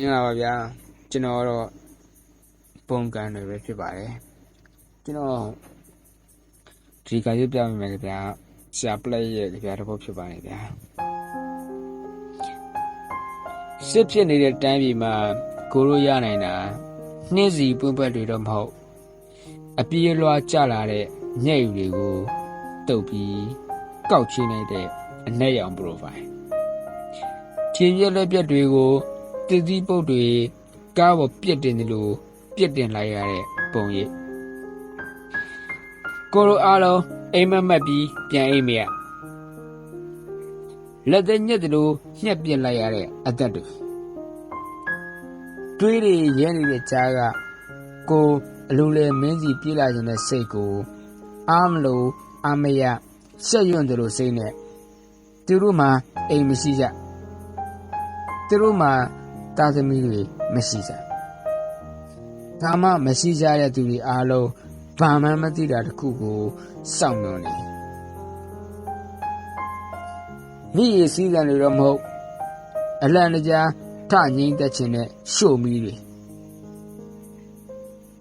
င်္ဂလာပါဗျာကျွန်တော်ကတော့ပုံကန်တွေပဲဖြစ်ပါတယ်ကျွန်တော်ဒီကရုပ်ပြမိမယ်ဗျာဆရာပလက်ရဲ့ဗျာတစ်ပုတ်ဖြစ်ပါတယ်ဗျာစစ်ဖြစ်နေတဲ့တန်းပြည်မှာကိုရိုးရနိုင်တာနှင်းစီပွင့်ပွက်တွေတော့မဟုတ်အပြေးလွှားကျလာတဲ့ညက်ယူတွေကိုတုပ်ပြီးကောက်ချင်းလိုက်တဲ့အနက်ရောင် profile ခြေပြက်လက်ပြက်တွေကို တည်သီးပုတ်တွေကားပေါ်ပြက်တင်တယ်လို့ပြက်တင်လိုက်ရတဲ့ပုံရိပ်ကိုလိုအားလုံးအိမ်မက်မက်ပြီးပြန်အိမ်မရလက်သက်ညက်တယ်လို့ညှက်ပြက်လိုက်ရတဲ့အသက်တွေတွေးတွေရဲနေတဲ့ကြားကကိုအလိုလေမင်းစီပြေးလာခြင်းတဲ့စိတ်ကိုအားမလို့အမရဆက်ရွံ့တယ်လို့စိတ်နဲ့သူတို့မှအိမ်မရှိကြသူတို့မှာ တာသမီတွေမရှိကြ။ဒါမှမရှိကြတဲ့သူတွေအားလုံးဘာမှမသိတာတစ်ခုကိုစောင့်မျှော်နေ။မိရစည်းကံတွေတော့မဟုတ်အလန့်တကြားထငိမ့်သက်ခြင်းနဲ့ရှို့မီးတွေ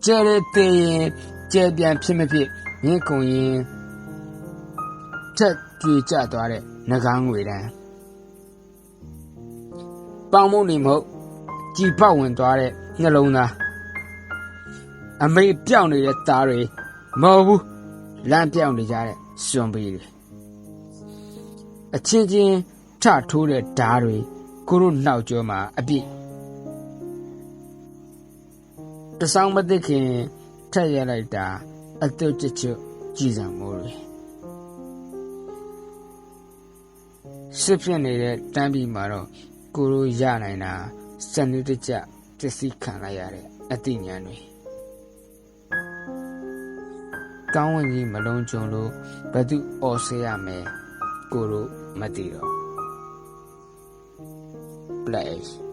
ကျဲတဲ့တည်ရင်ကျဲပြန်ဖြစ်မဖြစ်မြင့်ကုန်ရင်ချက်ကြွေကျသွားတဲ့ငကားငွေတန်းပေါင်မုံနေမဟုတ် ကြည်ပေါက်ဝင်သွားတဲ့နှလုံးသားအမေပြောင်းနေတဲ့သားတွေမဟုတ်ဘူးလမ်းပြောင်းနေကြတဲ့စွန်ပေးတွေအချင်းချင်းထထိုးတဲ့ဓားတွေကိုတို့နှောက်ကျော်မှာအပြည့်တဆောင်းမသိခင်ထက်ရလိုက်တာအတုတ်ချွတ်ချွတ်ကြည်စံမိုးတွေစစ်ဖြစ်နေတဲ့တန်းပြည်မှာတော့ကိုလိုရနိုင်တာ စနစ်တကျပစ္စည်းခံလိုက်ရတဲ့အသိဉာဏ်တွေကောင်းဝင်ကြီးမလုံးကြုံလို့ဘသူအော်ဆေးရမယ်ကိုလိုမသိတော့ play